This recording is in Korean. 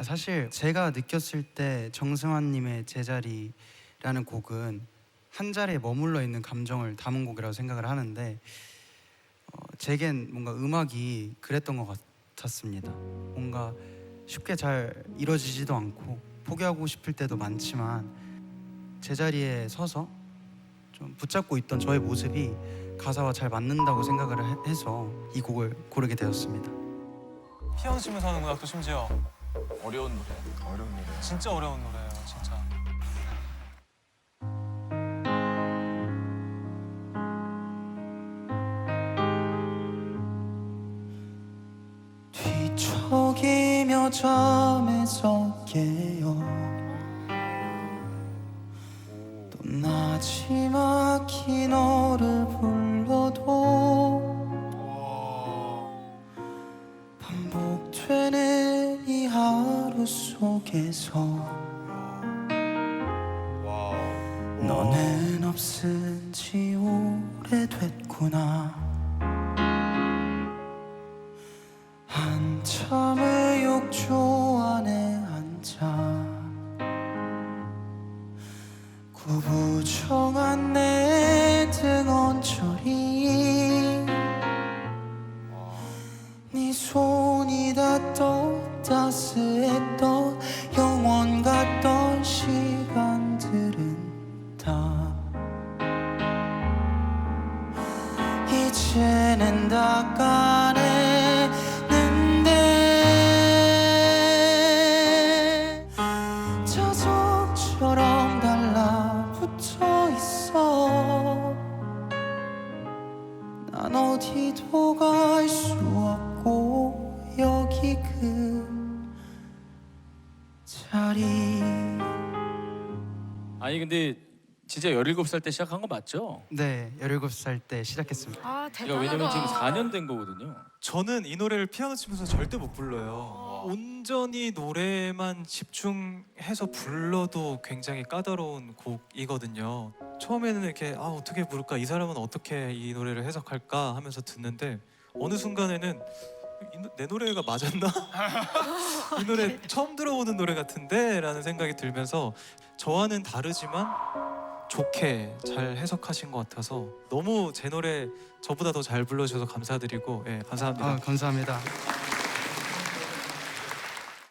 아, 사실 제가 느꼈을 때 정승환님의 제자리라는 곡은 한 자리에 머물러 있는 감정을 담은 곡이라고 생각을 하는데 어, 제겐 뭔가 음악이 그랬던 것 같았습니다. 뭔가 쉽게 잘 이루어지지도 않고 포기하고 싶을 때도 많지만 제자리에 서서 좀 붙잡고 있던 저의 모습이 가사와 잘 맞는다고 생각을 해- 해서 이 곡을 고르게 되었습니다. 피아노 치면서 하는 거야 또 심지어 어려운 노래. 어려운 노래. 진짜 어려운 노래예요 진짜. 뒤척이며 잠에서 깨어 또 나지막히 너를 불러도 반복되는 이 하루 속에서 너는 없은 지 오래됐구나. 한참을 욕조 안에 앉아 구부정한 내등 언저리. 네 손이 닿던 따스 이제는 다 까내는데 자석처럼 달라붙어 있어. 난 어디도 갈 수 없고 여기 그 자리. 아니 근데 진짜 17살 때 시작한 거 맞죠? 네 17살 때 시작했습니다 아 대단하다. 왜냐면 지금 4년 된 거거든요. 저는 이 노래를 피아노 치면서 절대 못 불러요. 온전히 노래만 집중해서 불러도 굉장히 까다로운 곡이거든요. 처음에는 이렇게 아 어떻게 부를까 이 사람은 어떻게 이 노래를 해석할까 하면서 듣는데 어느 순간에는 이 노- 내 노래가 맞았나? 이 노래 처음 들어보는 노래 같은데라는 생각이 들면서 저와는 다르지만 좋게 잘 해석하신 것 같아서 너무 제 노래 저보다 더 잘 불러주셔서 감사드리고 예 감사합니다. 아 감사합니다